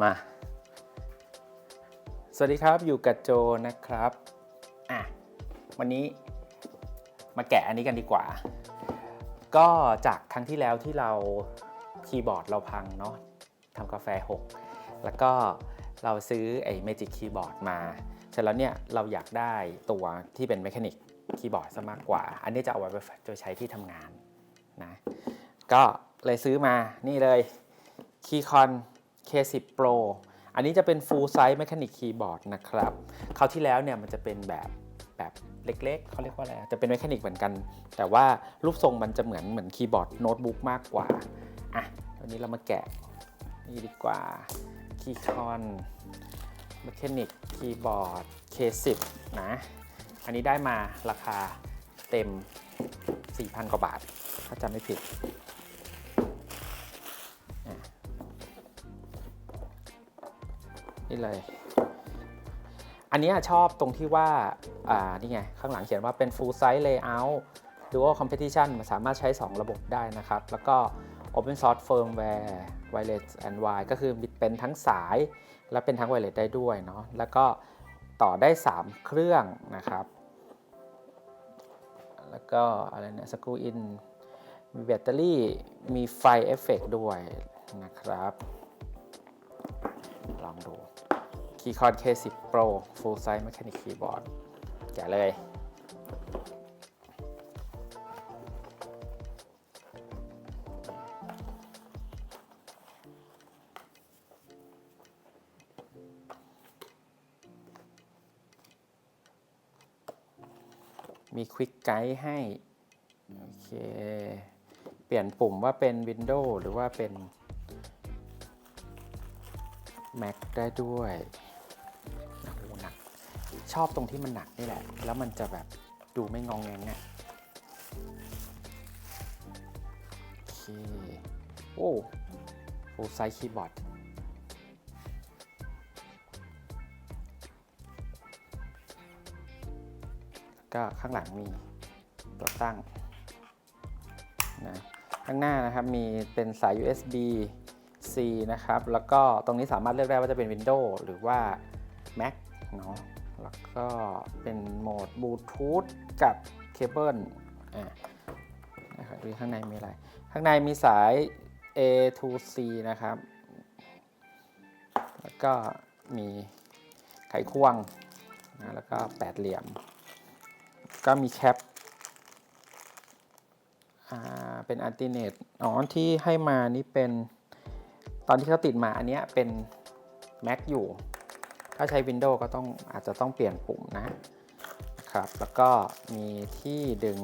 มา สวัสดีครับอยู่กับโจนะครับอะวันนี้มาแกะอันนี้กันดีกว่า ก็จากครั้งที่แล้วที่เราคีย์บอร์ดเราพังเนาะทำกาแฟ 6 แล้วก็เราซื้อไอ้ Magic Keyboard มาเสร็จแล้วเนี่ยเราอยากได้ตัวที่เป็น Mechanic Keyboard ซะมากกว่า อันนี้จะเอาไว้ไปใช้ที่ทำงานนะ ก็เลยซื้อมานี่เลย Keycon K10 Pro อันนี้จะเป็น full size mechanic keyboard นะครับคราวที่แล้วเนี่ยมันจะเป็นแบบแบบเล็กๆ เขาเรียกว่าอะไร จะเป็น mechanic เหมือนกัน แต่ว่ารูปทรงมันจะเหมือนเหมือนคีย์บอร์ดโน้ตบุ๊กมากกว่า อะ วันนี้เรามาแกะนี่ดีกว่า Keycon mechanic keyboard K10 นะ อันนี้ได้มาราคาเต็ม 4,000 กว่าบาท ถ้าจำไม่ผิด นี่เลย อันนี้ชอบตรงที่ว่า อ่า นี่ไง ข้างหลังเขียนว่าเป็น full size layout dual competition มันสามารถใช้ 2 ระบบได้นะครับ แล้วก็ open source firmware wireless and wire ก็คือเป็นทั้งสาย และเป็นทั้ง wireless ได้ด้วยเนาะ แล้วก็ต่อได้ 3 เครื่องนะครับ แล้วก็อะไรเนี่ย screw in มีแบตเตอรี่ มีไฟเอฟเฟกด้วยนะครับ องดู Keycon K10 Pro Full Size Mechanic Keyboard แกะเลยมี Quick Guide ให้ โอเค เปลี่ยนปุ่มว่าเป็น Windows หรือว่าเป็น Mac ได้ด้วยหนักหนัก ชอบตรงที่มันหนักนี่แหละ แล้วมันจะแบบดูไม่งองแงงอะโอเคโอ้ฟูลไซส์คีย์บอร์ดก็ข้างหลังมีตัวตั้งนะข้างหน้านะครับมีเป็นสาย USB C นะครับ แล้วก็ตรงนี้สามารถเลือกได้ว่าจะเป็น Windows หรือว่า Mac เนาะ แล้วก็เป็นโหมดบลูทูธกับเคเบิลอ่านะครับดูข้างในมีอะไร ข้างในมีสาย A to C นะครับ แล้วก็มีไขควงนะแล้วก็แปดเหลี่ยม ก็มีแคปอ่าเป็นอัลติเนตอ๋อที่ให้มานี่เป็น อนที่เขาติดมาอันนี้เป็น Mac อยู่ ถ้าใช้ Windows ก็ต้องอาจจะต้องเปลี่ยนปุ่มนะครับ แล้วก็มีที่ดึง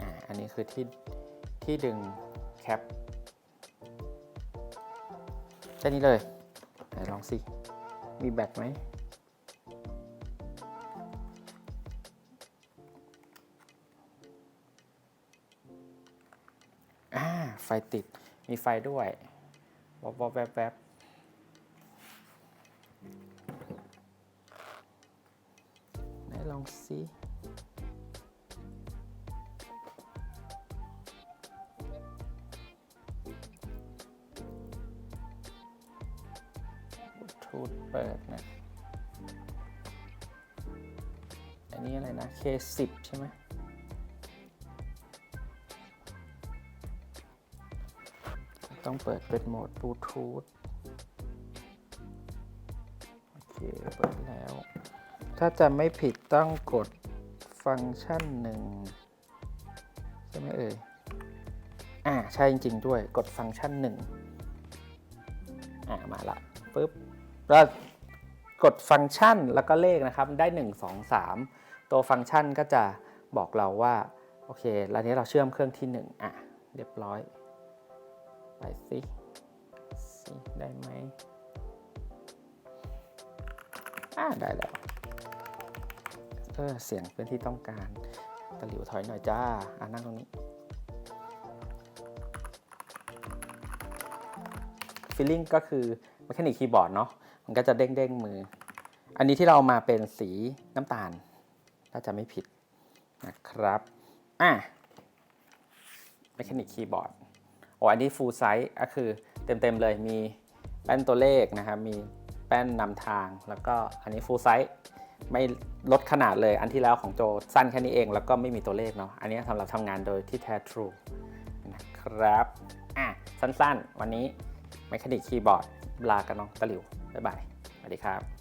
อ่าอันนี้คือที่ที่ดึงแคปแค่นี้เลยไหนลองสิ มีแบตไหมอ่าไฟติดมีไฟด้วย วบวบแวบแวบไหนลองสิทูธเปิดนะ อันนี้อะไรนะ K10 ใช่ไหม ต้องเปิดเป็นโหมดบลูทูธโอเค เปิดแล้ว ถ้าจะไม่ผิดต้องกดฟังก์ชันหนึ่งใช่ไหมเอ่ย อ่า ใช่จริง ๆ ด้วย กดฟังก์ชันหนึ่งอ่า มาละปุ๊บ แล้วกดฟังก์ชันแล้วก็เลขนะครับ ได้ 1 2 3 ตัวฟังก์ชันก็จะบอกเราว่า โอเค แล้วนี้เราเชื่อมเครื่องที่ 1 อะ เรียบร้อย ไปสิสิได้ไหมอ่าได้แล้วเออเสียงเป็นที่ต้องการตะหลิวถอยหน่อยจ้าอ่านั่งตรงนี้ฟีลลิ่งก็คือ m ม c h a นิกคีย์บอร์ดเนาะมันก็จะเด้งเด้งมือ อันนี้ที่เรามาเป็นสีน้ำตาล ถ้าจะไม่ผิดนะครับอะ m ม c h a นิกคีย์บอร์ด อ้อันนี้ full size ก็คือเต็มๆเลยมีแป้นตัวเลขนะครับ มีแป้นนำทาง แล้วก็อันนี้ full size ไม่ลดขนาดเลย อันที่แล้วของโจสั้นแค่นี้เอง แล้วก็ไม่มีตัวเลขเนาะ อันนี้สำหรับทำงานโดยที่แท้ True นะครับ อะ สั้นๆ วันนี้ Mechanic Keyboard ลากันน้องตะหลิว บ๊ายบาย สวัสดีครับ